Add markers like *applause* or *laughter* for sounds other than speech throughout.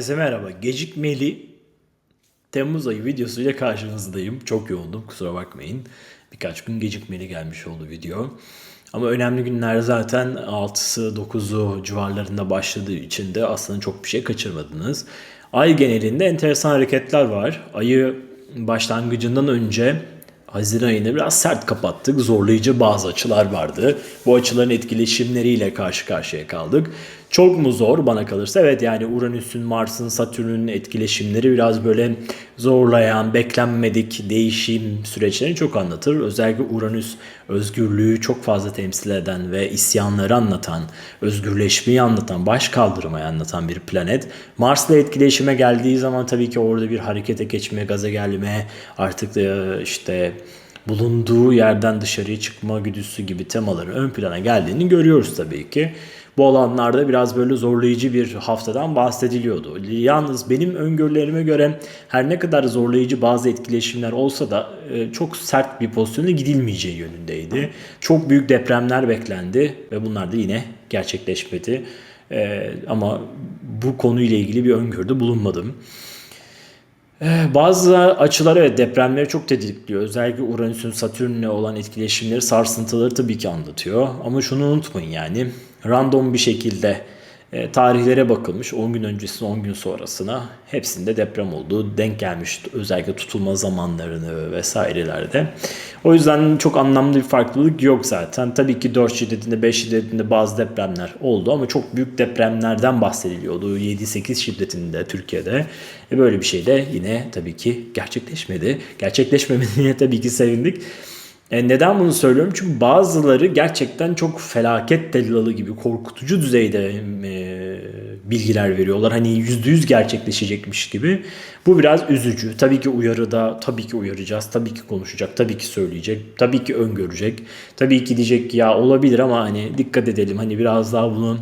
Herkese merhaba. Gecikmeli Temmuz ayı videosuyla karşınızdayım. Çok yoğundum kusura bakmayın. Birkaç gün gecikmeli gelmiş oldu video. Ama önemli günler zaten 6'sı 9'u civarlarında başladığı için de aslında çok bir şey kaçırmadınız. Ay genelinde enteresan hareketler var. Ayı başlangıcından önce Haziran ayını biraz sert kapattık. Zorlayıcı bazı açılar vardı. Bu açıların etkileşimleriyle karşı karşıya kaldık. Çok mu zor bana kalırsa? Evet yani Uranüs'ün, Mars'ın, Satürn'ün etkileşimleri biraz böyle zorlayan, beklenmedik değişim süreçlerini çok anlatır. Özellikle Uranüs özgürlüğü çok fazla temsil eden ve isyanları anlatan, özgürleşmeyi anlatan, baş kaldırmayı anlatan bir planet. Mars'la etkileşime geldiği zaman tabii ki orada bir harekete geçme, gaza gelme, artık da işte bulunduğu yerden dışarıya çıkma güdüsü gibi temaların ön plana geldiğini görüyoruz tabii ki. Bu alanlarda biraz böyle zorlayıcı bir haftadan bahsediliyordu. Yalnız benim öngörülerime göre her ne kadar zorlayıcı bazı etkileşimler olsa da e, çok sert bir pozisyona gidilmeyeceği yönündeydi. Çok büyük depremler beklendi ve bunlar da yine gerçekleşmedi. E, ama bu konuyla ilgili bir öngörüde bulunmadım. Ee, Bazı açılar evet depremleri çok tetikliyor. Özellikle Uranüs'ün Satürn'le olan etkileşimleri, sarsıntıları tabii ki anlatıyor. Ama şunu unutmayın yani random bir şekilde e, tarihlere bakılmış 10 gün öncesine 10 gün sonrasına hepsinde deprem olduğu denk gelmiş özellikle tutulma zamanlarını vesairelerde. O yüzden çok anlamlı bir farklılık yok zaten. Tabii ki 4 şiddetinde 5 şiddetinde bazı depremler oldu ama çok büyük depremlerden bahsediliyordu. 7-8 şiddetinde Türkiye'de. E böyle bir şey de yine tabii ki gerçekleşmedi. Gerçekleşmemediğine *laughs* tabii ki sevindik. E neden bunu söylüyorum? Çünkü bazıları gerçekten çok felaket tellalı gibi korkutucu düzeyde e, bilgiler veriyorlar. Hani %100 gerçekleşecekmiş gibi. Bu biraz üzücü. Tabii ki uyarıda, tabii ki uyaracağız, tabii ki konuşacak, tabii ki söyleyecek, tabii ki öngörecek. Tabii ki diyecek ki ya olabilir ama hani dikkat edelim. Hani biraz daha bunu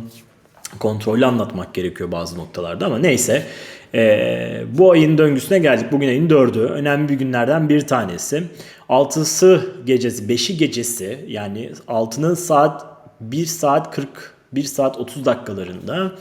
kontrollü anlatmak gerekiyor bazı noktalarda ama neyse. Ee, bu ayın döngüsüne geldik. Bugün ayın 4'ü. Önemli bir günlerden bir tanesi. 6'sı gecesi, 5'i gecesi yani 6'nın saat 1 saat 40 1 saat 30 dakikalarında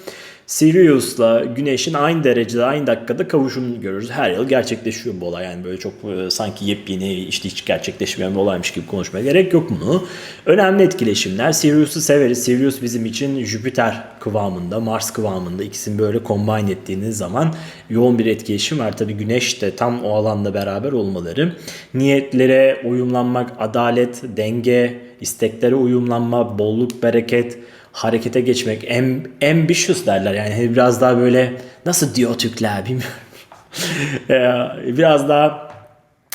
Sirius'la Güneş'in aynı derecede aynı dakikada kavuşumunu görürüz. Her yıl gerçekleşiyor bu olay. Yani böyle çok e, sanki yepyeni işte hiç gerçekleşmeyen bir olaymış gibi konuşmaya gerek yok bunu. Önemli etkileşimler. Sirius'u severiz. Sirius bizim için Jüpiter kıvamında, Mars kıvamında ikisini böyle combine ettiğiniz zaman yoğun bir etkileşim var. Tabi Güneş de tam o alanda beraber olmaları. Niyetlere uyumlanmak, adalet, denge, isteklere uyumlanma, bolluk, bereket, harekete geçmek, am, ambitious derler yani biraz daha böyle nasıl diyor Türkler bilmiyorum. *laughs* Biraz daha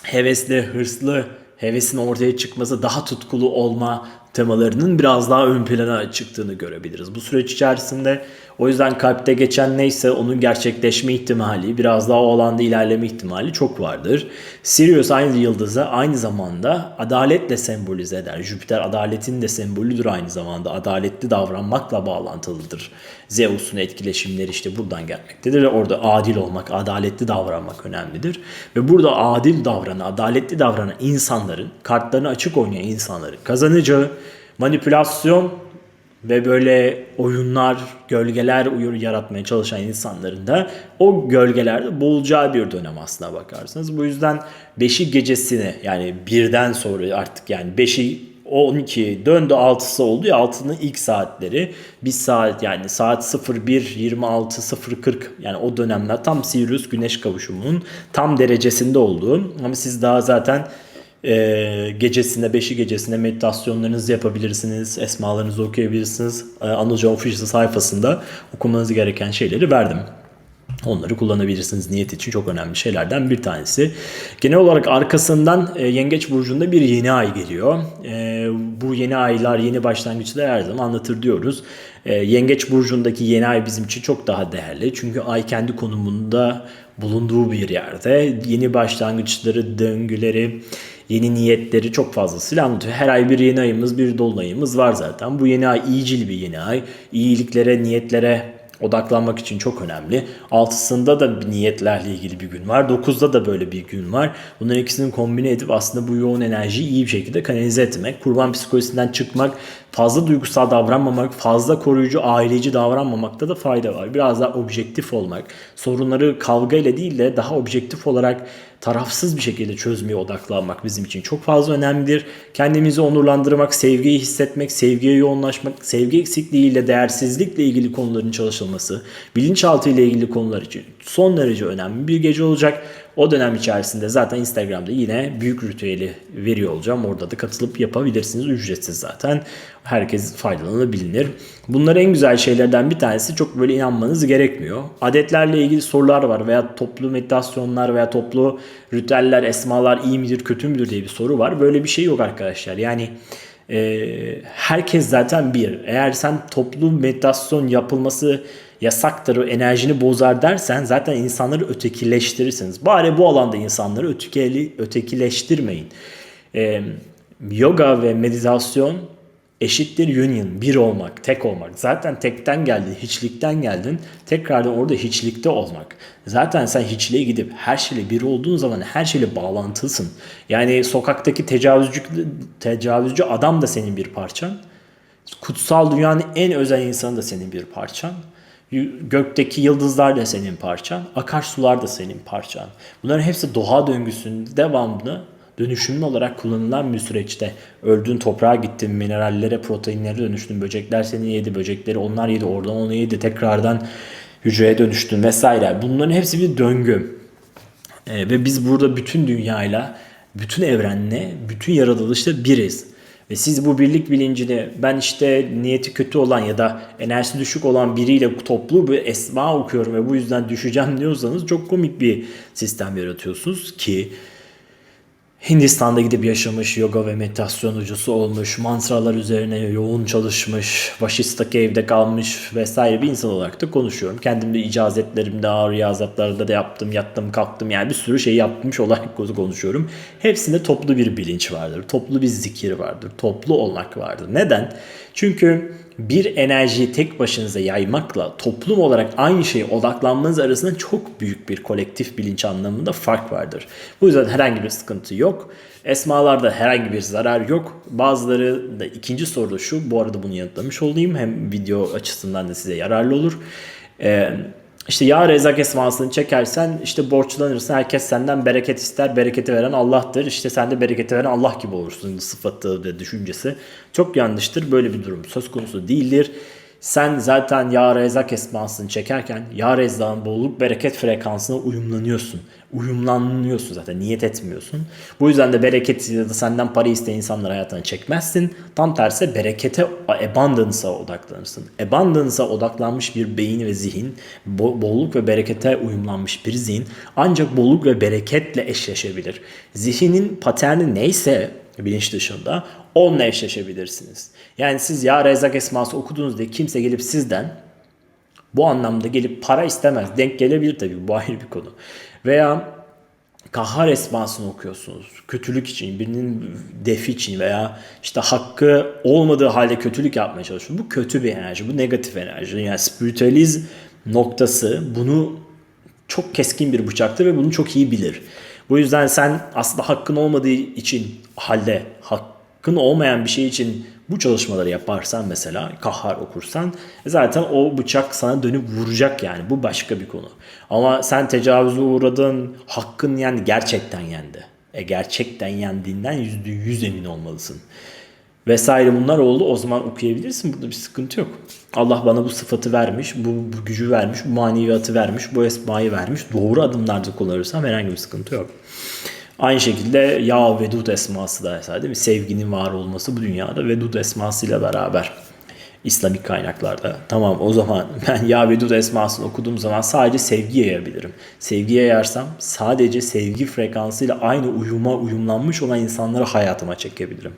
hevesli, hırslı, hevesin ortaya çıkması, daha tutkulu olma temalarının biraz daha ön plana çıktığını görebiliriz. Bu süreç içerisinde o yüzden kalpte geçen neyse onun gerçekleşme ihtimali, biraz daha o alanda ilerleme ihtimali çok vardır. Sirius aynı yıldızı aynı zamanda adaletle sembolize eder. Jüpiter adaletin de sembolüdür aynı zamanda. Adaletli davranmakla bağlantılıdır. Zeus'un etkileşimleri işte buradan gelmektedir. Orada adil olmak, adaletli davranmak önemlidir. Ve burada adil davranan, adaletli davranan insanların, kartlarını açık oynayan insanların kazanacağı manipülasyon ve böyle oyunlar, gölgeler uyur yaratmaya çalışan insanların da o gölgelerde boğulacağı bir dönem aslına bakarsanız. Bu yüzden 5'i gecesine yani birden sonra artık yani 5'i 12 döndü 6'sı oldu ya 6'nın ilk saatleri bir saat yani saat 01 26 040 yani o dönemler tam Sirius güneş kavuşumunun tam derecesinde olduğu ama siz daha zaten e, gecesinde, beşi gecesinde meditasyonlarınızı yapabilirsiniz. Esmalarınızı okuyabilirsiniz. E, Anılcan Official sayfasında okumanız gereken şeyleri verdim. Onları kullanabilirsiniz niyet için çok önemli şeylerden bir tanesi. Genel olarak arkasından e, Yengeç Burcu'nda bir yeni ay geliyor. E, bu yeni aylar, yeni başlangıçlar her zaman anlatır diyoruz. E, Yengeç Burcu'ndaki yeni ay bizim için çok daha değerli. Çünkü ay kendi konumunda bulunduğu bir yerde. Yeni başlangıçları, döngüleri, yeni niyetleri çok fazlasıyla anlatıyor. Her ay bir yeni ayımız, bir dolunayımız var zaten. Bu yeni ay iyicil bir yeni ay. İyiliklere, niyetlere odaklanmak için çok önemli. Altısında da niyetlerle ilgili bir gün var. Dokuzda da böyle bir gün var. Bunların ikisini kombine edip aslında bu yoğun enerjiyi iyi bir şekilde kanalize etmek, kurban psikolojisinden çıkmak, fazla duygusal davranmamak, fazla koruyucu, aileci davranmamakta da fayda var. Biraz daha objektif olmak, sorunları kavga ile değil de daha objektif olarak tarafsız bir şekilde çözmeye odaklanmak bizim için çok fazla önemlidir. Kendimizi onurlandırmak, sevgiyi hissetmek, sevgiye yoğunlaşmak, sevgi eksikliği ile değersizlikle ilgili konuların çalışılması, bilinçaltı ile ilgili konular için son derece önemli bir gece olacak. O dönem içerisinde zaten Instagram'da yine büyük ritüeli veriyor olacağım. Orada da katılıp yapabilirsiniz. Ücretsiz zaten. Herkes faydalanabilir. Bunlar en güzel şeylerden bir tanesi çok böyle inanmanız gerekmiyor. Adetlerle ilgili sorular var veya toplu meditasyonlar veya toplu ritüeller, esmalar iyi midir kötü müdür diye bir soru var. Böyle bir şey yok arkadaşlar. Yani e, herkes zaten bir. Eğer sen toplu meditasyon yapılması yasaktır, enerjini bozar dersen zaten insanları ötekileştirirsiniz. Bari bu alanda insanları ötekili, ötekileştirmeyin. Ee, yoga ve meditasyon eşittir union, bir olmak, tek olmak. Zaten tekten geldin, hiçlikten geldin. Tekrardan orada hiçlikte olmak. Zaten sen hiçliğe gidip her şeyle bir olduğun zaman her şeyle bağlantılısın. Yani sokaktaki tecavüzcü, tecavüzcü adam da senin bir parçan. Kutsal dünyanın en özel insanı da senin bir parçan. Gökteki yıldızlar da senin parçan. Akarsular da senin parçan. Bunların hepsi doğa döngüsünün devamlı dönüşümlü olarak kullanılan bir süreçte. Öldün toprağa gittin, minerallere, proteinlere dönüştün. Böcekler seni yedi, böcekleri onlar yedi, oradan onu yedi. Tekrardan hücreye dönüştün vesaire. Bunların hepsi bir döngü. Ee, ve biz burada bütün dünyayla, bütün evrenle, bütün yaratılışla biriz. Ve siz bu birlik bilincini ben işte niyeti kötü olan ya da enerjisi düşük olan biriyle toplu bir esma okuyorum ve bu yüzden düşeceğim *laughs* diyorsanız çok komik bir sistem yaratıyorsunuz ki Hindistan'da gidip yaşamış, yoga ve meditasyon hocası olmuş, mantralar üzerine yoğun çalışmış, Vaşista'ki evde kalmış vesaire bir insan olarak da konuşuyorum. Kendim de icazetlerimde, ağır riyazatlarda da yaptım, yattım, kalktım yani bir sürü şey yapmış olarak konuşuyorum. Hepsinde toplu bir bilinç vardır, toplu bir zikir vardır, toplu olmak vardır. Neden? Çünkü bir enerjiyi tek başınıza yaymakla toplum olarak aynı şeye odaklanmanız arasında çok büyük bir kolektif bilinç anlamında fark vardır. Bu yüzden herhangi bir sıkıntı yok. Esmalarda herhangi bir zarar yok. Bazıları da ikinci soru şu. Bu arada bunu yanıtlamış olayım. Hem video açısından da size yararlı olur. Ee, işte ya rezak esmasını çekersen işte borçlanırsın. Herkes senden bereket ister. Bereketi veren Allah'tır. İşte sen de bereketi veren Allah gibi olursun sıfatı ve düşüncesi. Çok yanlıştır. Böyle bir durum söz konusu değildir. Sen zaten ya rezak esmasını çekerken ya rezzağın bolluk bereket frekansına uyumlanıyorsun. Uyumlanıyorsun zaten niyet etmiyorsun. Bu yüzden de bereket ya da senden para isteyen insanlar hayatına çekmezsin. Tam tersi berekete abandance'a odaklanırsın. Abandance'a odaklanmış bir beyin ve zihin, bolluk ve berekete uyumlanmış bir zihin ancak bolluk ve bereketle eşleşebilir. Zihnin paterni neyse bilinç dışında onunla eşleşebilirsiniz. Yani siz ya Rezak Esması okudunuz diye kimse gelip sizden bu anlamda gelip para istemez. Denk gelebilir tabii bu *laughs* ayrı bir konu. Veya kahhar esmasını okuyorsunuz. Kötülük için, birinin defi için veya işte hakkı olmadığı halde kötülük yapmaya çalışıyor. Bu kötü bir enerji, bu negatif enerji. Yani spiritüaliz noktası bunu çok keskin bir bıçaktır ve bunu çok iyi bilir. Bu yüzden sen aslında hakkın olmadığı için halde hakkın olmayan bir şey için bu çalışmaları yaparsan mesela kahhar okursan zaten o bıçak sana dönüp vuracak yani bu başka bir konu. Ama sen tecavüze uğradın hakkın yani gerçekten yendi. E gerçekten yendiğinden yüzde yüz emin olmalısın. Vesaire bunlar oldu o zaman okuyabilirsin burada bir sıkıntı yok. Allah bana bu sıfatı vermiş, bu, bu gücü vermiş, bu maneviyatı vermiş, bu esmayı vermiş. Doğru adımlarda kullanırsam herhangi bir sıkıntı yok. Aynı şekilde Ya Vedud esması da mesela değil mi? Sevginin var olması bu dünyada Vedud esmasıyla beraber. İslamik kaynaklarda. Tamam o zaman *laughs* ben Ya Vedud esmasını okuduğum zaman sadece sevgi yayabilirim. Sevgi yayarsam sadece sevgi frekansıyla aynı uyuma uyumlanmış olan insanları hayatıma çekebilirim.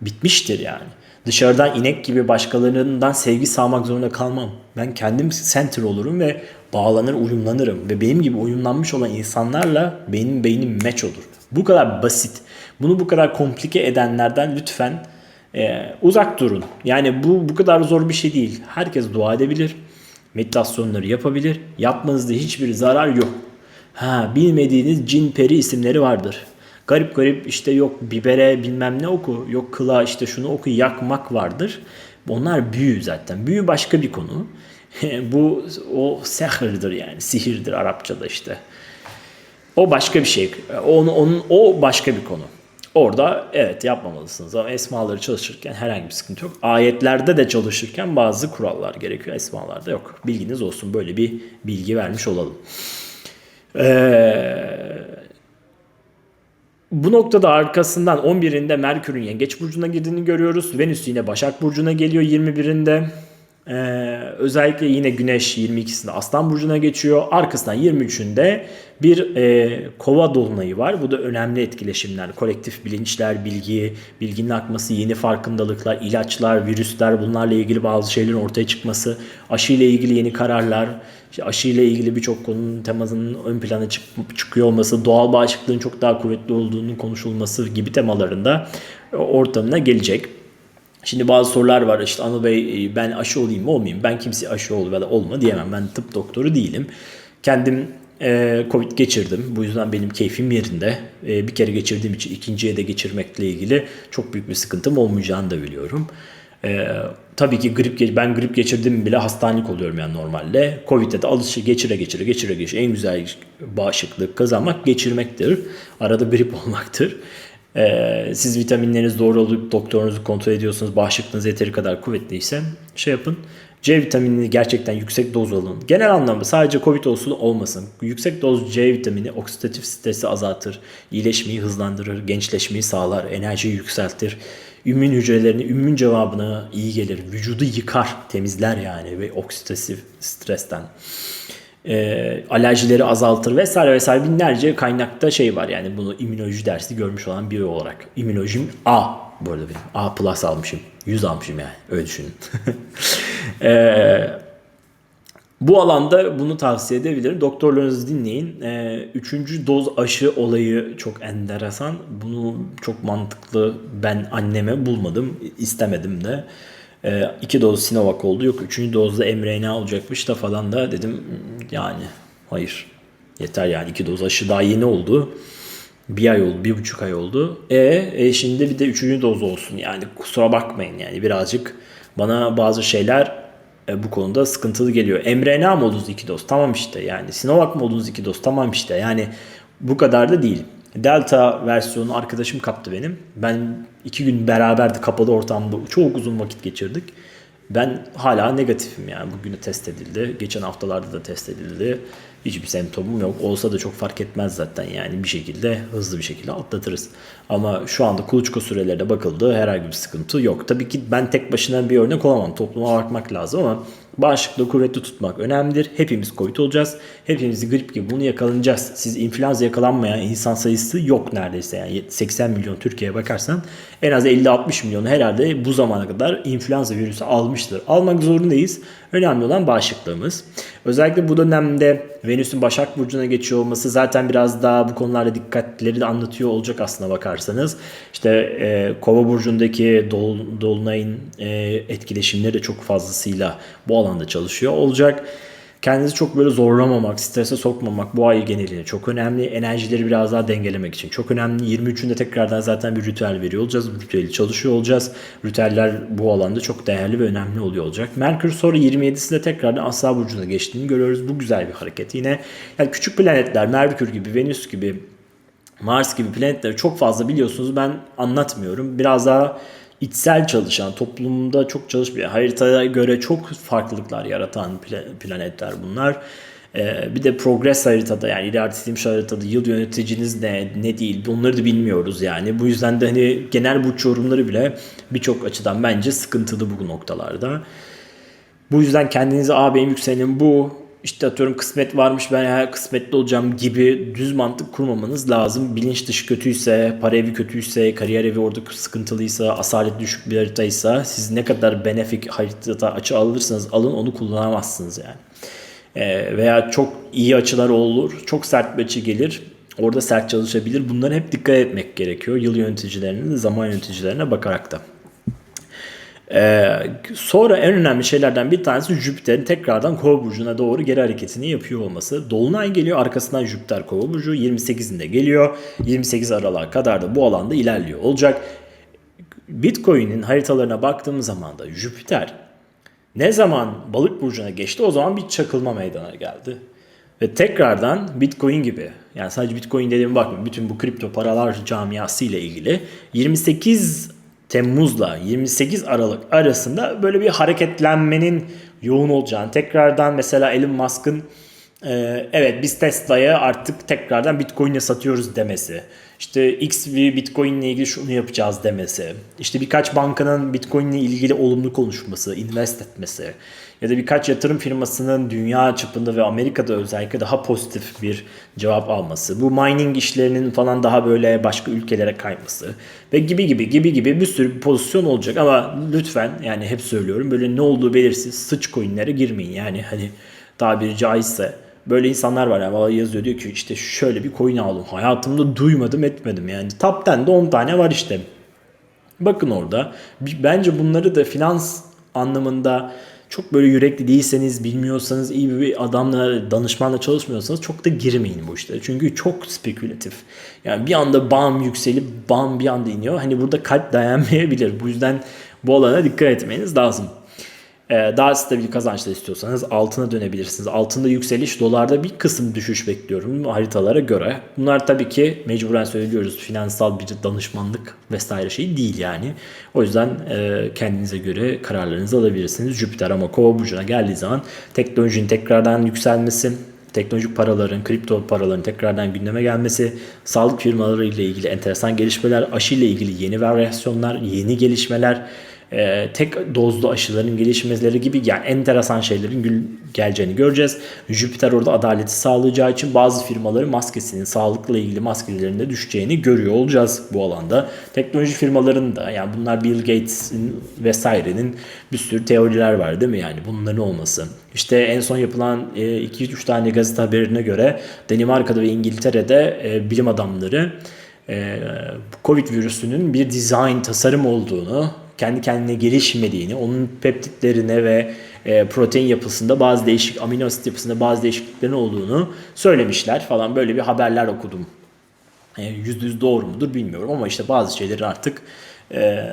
Bitmiştir yani. Dışarıdan inek gibi başkalarından sevgi sağmak zorunda kalmam. Ben kendim center olurum ve bağlanır, uyumlanırım. Ve benim gibi uyumlanmış olan insanlarla benim beynim match olur. Bu kadar basit. Bunu bu kadar komplike edenlerden lütfen e, uzak durun. Yani bu bu kadar zor bir şey değil. Herkes dua edebilir. Meditasyonları yapabilir. Yapmanızda hiçbir zarar yok. Ha, bilmediğiniz cin peri isimleri vardır. Garip garip işte yok bibere bilmem ne oku, yok kıla işte şunu oku yakmak vardır. Onlar büyü zaten. Büyü başka bir konu. *laughs* Bu o sehirdir yani sihirdir Arapçada işte. O başka bir şey. Onu, onun, o başka bir konu. Orada evet yapmamalısınız ama esmaları çalışırken herhangi bir sıkıntı yok. Ayetlerde de çalışırken bazı kurallar gerekiyor. Esmalarda yok. Bilginiz olsun. Böyle bir bilgi vermiş olalım. Ee, bu noktada arkasından 11'inde Merkür'ün Yengeç Burcu'na girdiğini görüyoruz. Venüs yine Başak Burcu'na geliyor 21'inde. Ee, özellikle yine Güneş 22'sinde Aslan Burcu'na geçiyor. Arkasından 23'ünde bir e, kova dolunayı var. Bu da önemli etkileşimler. Kolektif bilinçler, bilgi, bilginin akması, yeni farkındalıklar, ilaçlar, virüsler bunlarla ilgili bazı şeylerin ortaya çıkması, aşı ile ilgili yeni kararlar, işte aşı ile ilgili birçok konunun temasının ön plana çık çıkıyor olması, doğal bağışıklığın çok daha kuvvetli olduğunun konuşulması gibi temalarında ortamına gelecek. Şimdi bazı sorular var işte Anıl Bey ben aşı olayım mı olmayayım? Ben kimse aşı ol ya da olma diyemem. Ben tıp doktoru değilim. Kendim e, Covid geçirdim. Bu yüzden benim keyfim yerinde. E, bir kere geçirdiğim için ikinciye de geçirmekle ilgili çok büyük bir sıkıntım olmayacağını da biliyorum. E, tabii ki grip ben grip geçirdim bile hastanelik oluyorum yani normalde. Covid'de de alışı geçire geçire geçire geçire en güzel bağışıklık kazanmak geçirmektir. Arada grip *laughs* olmaktır. Ee, siz vitaminleriniz doğru olup doktorunuzu kontrol ediyorsunuz. Bağışıklığınız yeteri kadar kuvvetliyse şey yapın. C vitaminini gerçekten yüksek doz alın. Genel anlamda sadece COVID olsun olmasın. Yüksek doz C vitamini oksidatif stresi azaltır, iyileşmeyi hızlandırır, gençleşmeyi sağlar, enerjiyi yükseltir. Ümmün hücrelerini, ümmün cevabına iyi gelir. Vücudu yıkar, temizler yani ve oksidatif stresten e, alerjileri azaltır vesaire vesaire binlerce kaynakta şey var yani bunu immünoloji dersi görmüş olan biri olarak. İmmünolojim A bu arada benim. A plus almışım. 100 almışım yani öyle düşünün. *laughs* e, bu alanda bunu tavsiye edebilirim. Doktorlarınızı dinleyin. E, üçüncü doz aşı olayı çok enteresan. Bunu çok mantıklı ben anneme bulmadım. istemedim de. E, doz Sinovac oldu. Yok üçüncü dozda mRNA olacakmış da falan da dedim yani hayır. Yeter yani iki doz aşı daha yeni oldu. Bir ay oldu, bir buçuk ay oldu. E, e şimdi bir de üçüncü doz olsun. Yani kusura bakmayın yani birazcık bana bazı şeyler e, bu konuda sıkıntılı geliyor. mRNA mı oldunuz iki doz? Tamam işte yani. Sinovac mı oldunuz iki doz? Tamam işte yani bu kadar da değil. Delta versiyonu arkadaşım kaptı benim. Ben iki gün beraberdi kapalı ortamda çok uzun vakit geçirdik. Ben hala negatifim yani. Bugün test edildi. Geçen haftalarda da test edildi. Hiçbir semptomum yok. Olsa da çok fark etmez zaten yani bir şekilde hızlı bir şekilde atlatırız. Ama şu anda kuluçka sürelerine bakıldı herhangi bir sıkıntı yok. Tabii ki ben tek başına bir örnek olamam. Topluma bakmak lazım ama Bağışıklığı kuvvetli tutmak önemlidir. Hepimiz COVID olacağız. Hepimiz grip gibi bunu yakalanacağız. Siz influenza yakalanmayan insan sayısı yok neredeyse. Yani 80 milyon Türkiye'ye bakarsan en az 50-60 milyon herhalde bu zamana kadar influenza virüsü almıştır. Almak zorundayız. Önemli olan bağışıklığımız. Özellikle bu dönemde Venüs'ün Başak Burcu'na geçiyor olması zaten biraz daha bu konularda dikkatleri de anlatıyor olacak aslına bakarsanız. İşte e, Kova Burcu'ndaki Dol, Dolunay'ın e, etkileşimleri de çok fazlasıyla bu alanda çalışıyor olacak. Kendinizi çok böyle zorlamamak, strese sokmamak bu ay genelinde çok önemli. Enerjileri biraz daha dengelemek için çok önemli. 23'ünde tekrardan zaten bir ritüel veriyor olacağız. Bu ritüeli çalışıyor olacağız. Ritüeller bu alanda çok değerli ve önemli oluyor olacak. Merkür sonra 27'sinde tekrardan Asla Burcu'na geçtiğini görüyoruz. Bu güzel bir hareket. Yine yani küçük planetler, Merkür gibi, Venüs gibi, Mars gibi planetleri çok fazla biliyorsunuz. Ben anlatmıyorum. Biraz daha içsel çalışan, toplumda çok çalışmayan, haritaya göre çok farklılıklar yaratan planetler bunlar. Ee, bir de progress haritada yani ilerletilmiş haritada yıl yöneticiniz ne, ne değil bunları da bilmiyoruz yani. Bu yüzden de hani genel burç yorumları bile birçok açıdan bence sıkıntılı bu noktalarda. Bu yüzden kendinize a benim yükselenim bu işte atıyorum kısmet varmış ben her kısmetli olacağım gibi düz mantık kurmamanız lazım. Bilinç dışı kötüyse, para evi kötüyse, kariyer evi orada sıkıntılıysa, asalet düşük bir haritaysa siz ne kadar benefik harita açı alırsanız alın onu kullanamazsınız yani. Ee, veya çok iyi açılar olur, çok sert bir açı gelir. Orada sert çalışabilir. Bunlara hep dikkat etmek gerekiyor. Yıl yöneticilerine de zaman yöneticilerine bakarak da. Ee, sonra en önemli şeylerden bir tanesi Jüpiter'in tekrardan Kova burcuna doğru geri hareketini yapıyor olması. Dolunay geliyor arkasından Jüpiter Kova burcu 28'inde geliyor. 28 Aralık'a kadar da bu alanda ilerliyor olacak. Bitcoin'in haritalarına baktığımız zaman da Jüpiter ne zaman balık burcuna geçti o zaman bir çakılma meydana geldi. Ve tekrardan Bitcoin gibi yani sadece Bitcoin dediğime bakmayın bütün bu kripto paralar camiası ile ilgili 28 Temmuz'la 28 Aralık arasında böyle bir hareketlenmenin yoğun olacağını tekrardan mesela Elon Musk'ın e, evet biz Tesla'ya artık tekrardan Bitcoin'e satıyoruz demesi. İşte X bir Bitcoin ile ilgili şunu yapacağız demesi. İşte birkaç bankanın Bitcoin ile ilgili olumlu konuşması, invest etmesi. Ya da birkaç yatırım firmasının dünya çapında ve Amerika'da özellikle daha pozitif bir cevap alması. Bu mining işlerinin falan daha böyle başka ülkelere kayması. Ve gibi gibi gibi gibi bir sürü bir pozisyon olacak. Ama lütfen yani hep söylüyorum böyle ne olduğu belirsiz sıç coinlere girmeyin. Yani hani tabiri caizse Böyle insanlar var yani yazıyor diyor ki işte şöyle bir coin aldım. Hayatımda duymadım etmedim yani. Top 10'de 10 tane var işte. Bakın orada. Bence bunları da finans anlamında çok böyle yürekli değilseniz, bilmiyorsanız, iyi bir adamla, danışmanla çalışmıyorsanız çok da girmeyin bu işlere. Çünkü çok spekülatif. Yani bir anda bam yükselip bam bir anda iniyor. Hani burada kalp dayanmayabilir. Bu yüzden bu alana dikkat etmeniz lazım. Ee, daha stabil kazançlar istiyorsanız altına dönebilirsiniz. Altında yükseliş, dolarda bir kısım düşüş bekliyorum haritalara göre. Bunlar tabii ki mecburen söylüyoruz finansal bir danışmanlık vesaire şey değil yani. O yüzden e, kendinize göre kararlarınızı alabilirsiniz. Jüpiter ama kova burcuna geldiği zaman teknolojinin tekrardan yükselmesi, teknolojik paraların, kripto paraların tekrardan gündeme gelmesi, sağlık firmaları ile ilgili enteresan gelişmeler, aşı ile ilgili yeni varyasyonlar, yeni gelişmeler, e, tek dozlu aşıların gelişmeleri gibi yani enteresan şeylerin geleceğini göreceğiz. Jüpiter orada adaleti sağlayacağı için bazı firmaların maskesinin sağlıkla ilgili maskelerinde düşeceğini görüyor olacağız bu alanda. Teknoloji firmalarının da yani bunlar Bill Gates'in vesairenin bir sürü teoriler var değil mi yani bunların olması. İşte en son yapılan 2-3 e, tane gazete haberine göre Danimarka'da ve İngiltere'de e, bilim adamları e, Covid virüsünün bir design tasarım olduğunu kendi kendine gelişmediğini, onun peptitlerine ve e, protein yapısında bazı değişik amino asit yapısında bazı değişikliklerin olduğunu söylemişler falan böyle bir haberler okudum. E, yüzde yüz doğru mudur bilmiyorum ama işte bazı şeyleri artık e,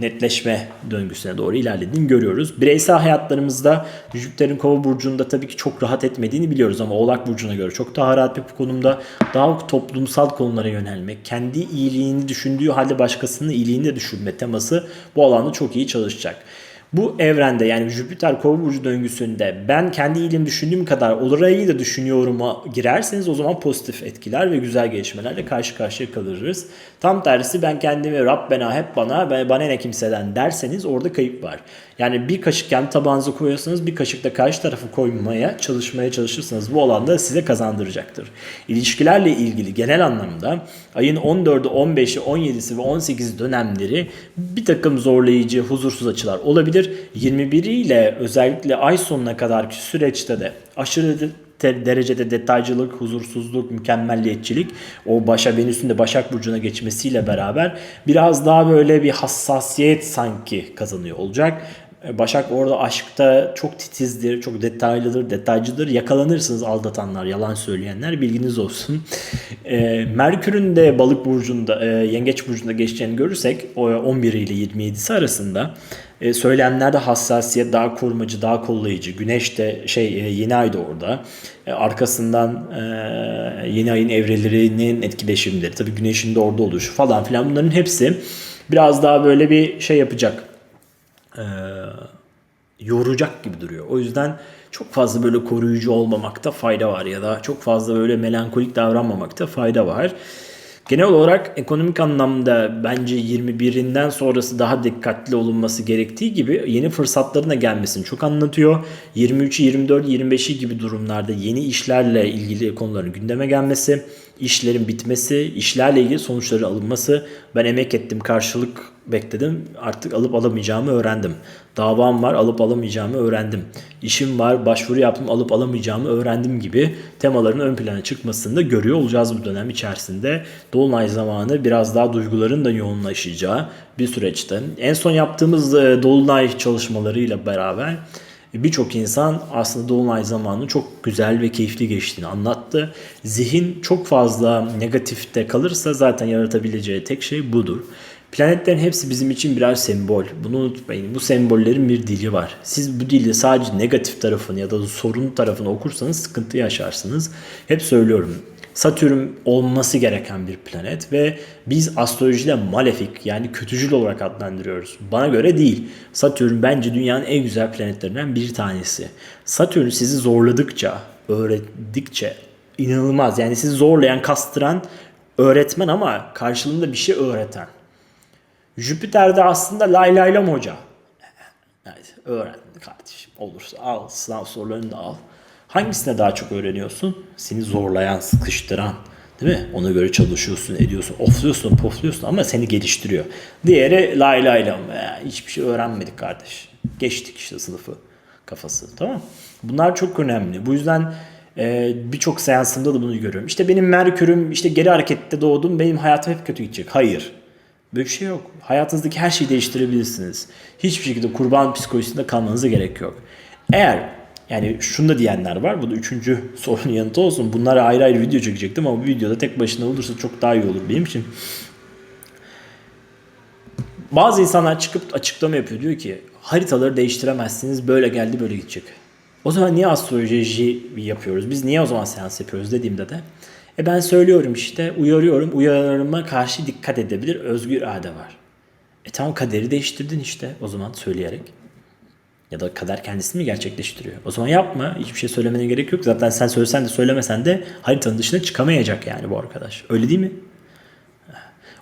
netleşme döngüsüne doğru ilerlediğini görüyoruz. Bireysel hayatlarımızda Jüpiter'in kova burcunda tabii ki çok rahat etmediğini biliyoruz ama Oğlak burcuna göre çok daha rahat bir konumda daha toplumsal konulara yönelmek, kendi iyiliğini düşündüğü halde başkasının iyiliğini de düşünme teması bu alanda çok iyi çalışacak. Bu evrende yani Jüpiter kova burcu döngüsünde ben kendi iyiliğimi düşündüğüm kadar orayı da düşünüyorum'a girerseniz o zaman pozitif etkiler ve güzel gelişmelerle karşı karşıya kalırız. Tam tersi ben kendimi Rabbena hep bana bana ne kimseden derseniz orada kayıp var. Yani bir kaşık kendi tabağınıza koyuyorsanız bir kaşık da karşı tarafı koymaya çalışmaya çalışırsanız bu alanda size kazandıracaktır. İlişkilerle ilgili genel anlamda ayın 14'ü, 15'i, 17'si ve 18'i dönemleri bir takım zorlayıcı, huzursuz açılar olabilir. 21 ile özellikle ay sonuna kadarki süreçte de aşırı derecede detaycılık, huzursuzluk, mükemmelliyetçilik o başa Venüs'ün de Başak Burcu'na geçmesiyle beraber biraz daha böyle bir hassasiyet sanki kazanıyor olacak. E, Başak orada aşkta çok titizdir, çok detaylıdır, detaycıdır. Yakalanırsınız aldatanlar, yalan söyleyenler bilginiz olsun. E, Merkür'ün de balık burcunda, e, yengeç burcunda geçeceğini görürsek o 11 ile 27'si arasında e, söylemlerde hassasiyet, daha korumacı, daha kollayıcı. Güneş de şey e, yeni ay da orada. E, arkasından e, yeni ayın evrelerinin etkileşimleri, tabii güneşin de orada oluşu falan filan bunların hepsi biraz daha böyle bir şey yapacak e, yoracak gibi duruyor. O yüzden çok fazla böyle koruyucu olmamakta fayda var ya da çok fazla böyle melankolik davranmamakta fayda var. Genel olarak ekonomik anlamda bence 21'inden sonrası daha dikkatli olunması gerektiği gibi yeni fırsatların da gelmesini çok anlatıyor. 23'ü, 24, 25'i gibi durumlarda yeni işlerle ilgili konuların gündeme gelmesi, işlerin bitmesi, işlerle ilgili sonuçları alınması. Ben emek ettim, karşılık bekledim. Artık alıp alamayacağımı öğrendim. Davam var, alıp alamayacağımı öğrendim. İşim var, başvuru yaptım, alıp alamayacağımı öğrendim gibi temaların ön plana çıkmasını da görüyor olacağız bu dönem içerisinde. Dolunay zamanı biraz daha duyguların da yoğunlaşacağı bir süreçte. En son yaptığımız e, Dolunay çalışmalarıyla beraber birçok insan aslında Dolunay zamanının çok güzel ve keyifli geçtiğini anlattı. Zihin çok fazla negatifte kalırsa zaten yaratabileceği tek şey budur. Planetlerin hepsi bizim için birer sembol. Bunu unutmayın. Bu sembollerin bir dili var. Siz bu dilde sadece negatif tarafını ya da sorun tarafını okursanız sıkıntı yaşarsınız. Hep söylüyorum. Satürn olması gereken bir planet ve biz astrolojide malefik yani kötücül olarak adlandırıyoruz. Bana göre değil. Satürn bence dünyanın en güzel planetlerinden bir tanesi. Satürn sizi zorladıkça, öğrettikçe inanılmaz. Yani sizi zorlayan, kastıran öğretmen ama karşılığında bir şey öğreten. Jüpiter'de aslında lay lay lam hoca. Evet, öğren kardeşim. Olursa al, sınav sorularını da al. Hangisine daha çok öğreniyorsun? Seni zorlayan, sıkıştıran. Değil mi? Ona göre çalışıyorsun, ediyorsun, ofluyorsun, pofluyorsun ama seni geliştiriyor. Diğeri lay lay lam. Ya, hiçbir şey öğrenmedik kardeş. Geçtik işte sınıfı kafası. Tamam Bunlar çok önemli. Bu yüzden e, birçok seansımda da bunu görüyorum. İşte benim Merkür'üm işte geri harekette doğdum. Benim hayatım hep kötü gidecek. Hayır. Böyle bir şey yok. Hayatınızdaki her şeyi değiştirebilirsiniz. Hiçbir şekilde kurban psikolojisinde kalmanıza gerek yok. Eğer yani şunu da diyenler var. Bu da üçüncü *laughs* sorunun yanıtı olsun. Bunlara ayrı ayrı video çekecektim ama bu videoda tek başına olursa çok daha iyi olur benim için. Bazı insanlar çıkıp açıklama yapıyor. Diyor ki haritaları değiştiremezsiniz. Böyle geldi böyle gidecek. O zaman niye astroloji yapıyoruz? Biz niye o zaman seans yapıyoruz dediğimde de e ben söylüyorum işte uyarıyorum. Uyarılarıma karşı dikkat edebilir. Özgür irade var. E tamam kaderi değiştirdin işte o zaman söyleyerek. Ya da kader kendisini mi gerçekleştiriyor? O zaman yapma. Hiçbir şey söylemene gerek yok. Zaten sen söylesen de söylemesen de haritanın dışına çıkamayacak yani bu arkadaş. Öyle değil mi?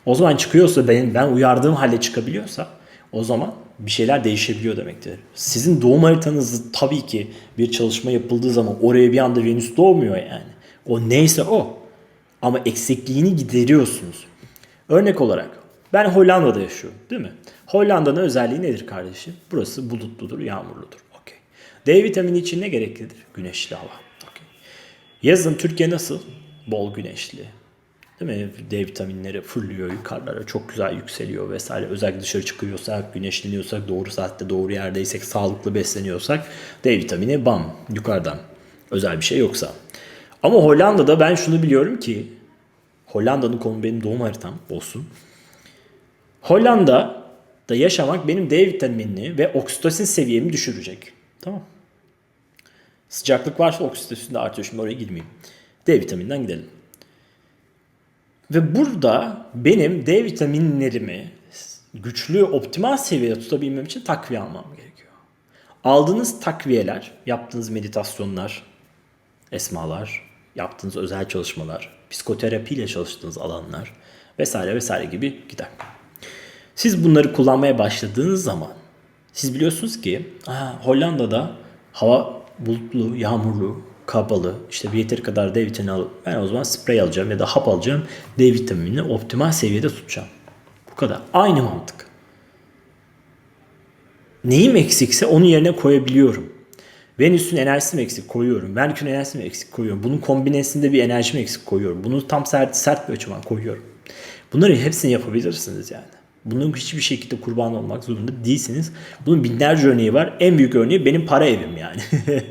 O zaman çıkıyorsa ben, ben uyardığım halde çıkabiliyorsa o zaman bir şeyler değişebiliyor demektir. Sizin doğum haritanızı tabii ki bir çalışma yapıldığı zaman oraya bir anda Venüs doğmuyor yani. O neyse o. Ama eksikliğini gideriyorsunuz. Örnek olarak ben Hollanda'da yaşıyorum değil mi? Hollanda'nın özelliği nedir kardeşim? Burası bulutludur, yağmurludur. Okay. D vitamini için ne gereklidir? Güneşli hava. Okay. Yazın Türkiye nasıl? Bol güneşli. Değil mi? D vitaminleri fırlıyor yukarılara. Çok güzel yükseliyor vesaire. Özellikle dışarı çıkıyorsak, güneşleniyorsak, doğru saatte doğru yerdeysek, sağlıklı besleniyorsak D vitamini bam yukarıdan. Özel bir şey yoksa. Ama Hollanda'da ben şunu biliyorum ki Hollanda'nın konu benim doğum haritam olsun. Hollanda'da yaşamak benim D vitaminini ve oksitosin seviyemi düşürecek. Tamam. Sıcaklık varsa oksitosin de artıyor. Şimdi oraya girmeyeyim. D vitaminden gidelim. Ve burada benim D vitaminlerimi güçlü, optimal seviyede tutabilmem için takviye almam gerekiyor. Aldığınız takviyeler, yaptığınız meditasyonlar, esmalar, yaptığınız özel çalışmalar, psikoterapiyle çalıştığınız alanlar vesaire vesaire gibi gider. Siz bunları kullanmaya başladığınız zaman siz biliyorsunuz ki aha, Hollanda'da hava bulutlu, yağmurlu, kapalı. İşte bir yeteri kadar D vitamini alıp ben o zaman sprey alacağım ya da hap alacağım. D vitaminini optimal seviyede tutacağım. Bu kadar. Aynı mantık. Neyim eksikse onun yerine koyabiliyorum. Venüs'ün enerjisi mi eksik koyuyorum. Merkür'ün enerjisi mi eksik koyuyorum. Bunun kombinesinde bir enerji mi eksik koyuyorum. Bunu tam sert, sert bir açıma koyuyorum. Bunları hepsini yapabilirsiniz yani. Bunun hiçbir şekilde kurban olmak zorunda değilsiniz. Bunun binlerce örneği var. En büyük örneği benim para evim yani. *laughs*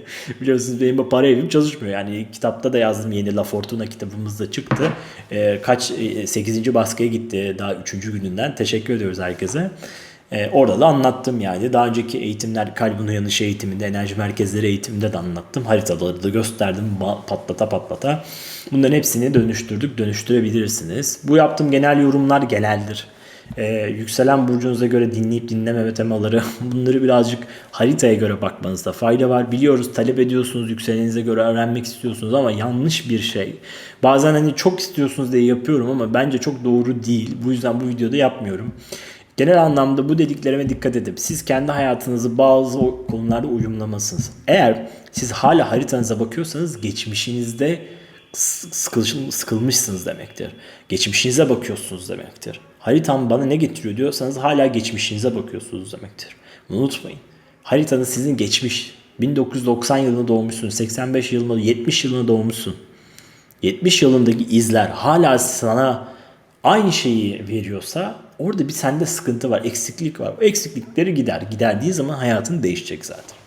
Biliyorsunuz benim para evim çalışmıyor. Yani kitapta da yazdım yeni La Fortuna kitabımızda çıktı. Ee, kaç 8. E, baskıya gitti daha 3. gününden. Teşekkür ediyoruz herkese. Ee, orada da anlattım yani. Daha önceki eğitimler kalbin uyanışı eğitiminde, enerji merkezleri eğitiminde de anlattım. Haritaları da gösterdim patlata patlata. Bunların hepsini dönüştürdük, dönüştürebilirsiniz. Bu yaptığım genel yorumlar geneldir. Ee, yükselen burcunuza göre dinleyip dinlememe temaları *laughs* bunları birazcık haritaya göre bakmanızda fayda var. Biliyoruz talep ediyorsunuz yükselenize göre öğrenmek istiyorsunuz ama yanlış bir şey. Bazen hani çok istiyorsunuz diye yapıyorum ama bence çok doğru değil. Bu yüzden bu videoda yapmıyorum. Genel anlamda bu dediklerime dikkat edip siz kendi hayatınızı bazı konularda uyumlamasınız. Eğer siz hala haritanıza bakıyorsanız geçmişinizde sıkılmışsınız demektir. Geçmişinize bakıyorsunuz demektir. Haritam bana ne getiriyor diyorsanız hala geçmişinize bakıyorsunuz demektir. Unutmayın. Haritanız sizin geçmiş. 1990 yılında doğmuşsun, 85 yılında, 70 yılında doğmuşsun. 70 yılındaki izler hala sana aynı şeyi veriyorsa orada bir sende sıkıntı var, eksiklik var. O eksiklikleri gider. Giderdiği zaman hayatın değişecek zaten.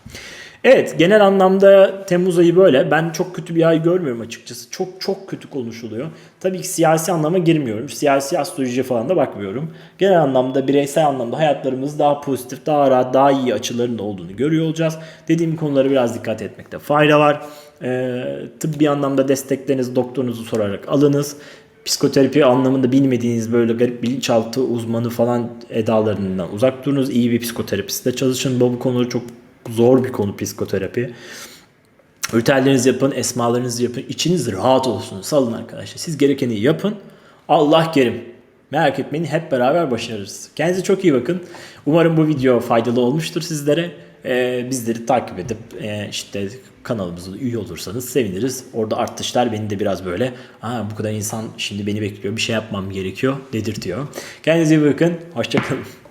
Evet genel anlamda Temmuz ayı böyle. Ben çok kötü bir ay görmüyorum açıkçası. Çok çok kötü konuşuluyor. Tabii ki siyasi anlama girmiyorum. Siyasi astroloji falan da bakmıyorum. Genel anlamda bireysel anlamda hayatlarımız daha pozitif, daha rahat, daha iyi açıların da olduğunu görüyor olacağız. Dediğim konulara biraz dikkat etmekte fayda var. Ee, tıbbi anlamda desteklerinizi doktorunuzu sorarak alınız. Psikoterapi anlamında bilmediğiniz böyle garip bilinçaltı uzmanı falan edalarından uzak durunuz. İyi bir psikoterapiste çalışın. Bu konuları çok zor bir konu psikoterapi. Ritüellerinizi yapın, esmalarınızı yapın. İçiniz rahat olsun. Salın arkadaşlar. Siz gerekeni yapın. Allah kerim. Merak etmeyin hep beraber başarırız. Kendinize çok iyi bakın. Umarım bu video faydalı olmuştur sizlere. Ee, bizleri takip edip e, işte kanalımıza da üye olursanız seviniriz. Orada artışlar beni de biraz böyle Aa, bu kadar insan şimdi beni bekliyor bir şey yapmam gerekiyor dedirtiyor. Kendinize iyi bakın. Hoşçakalın.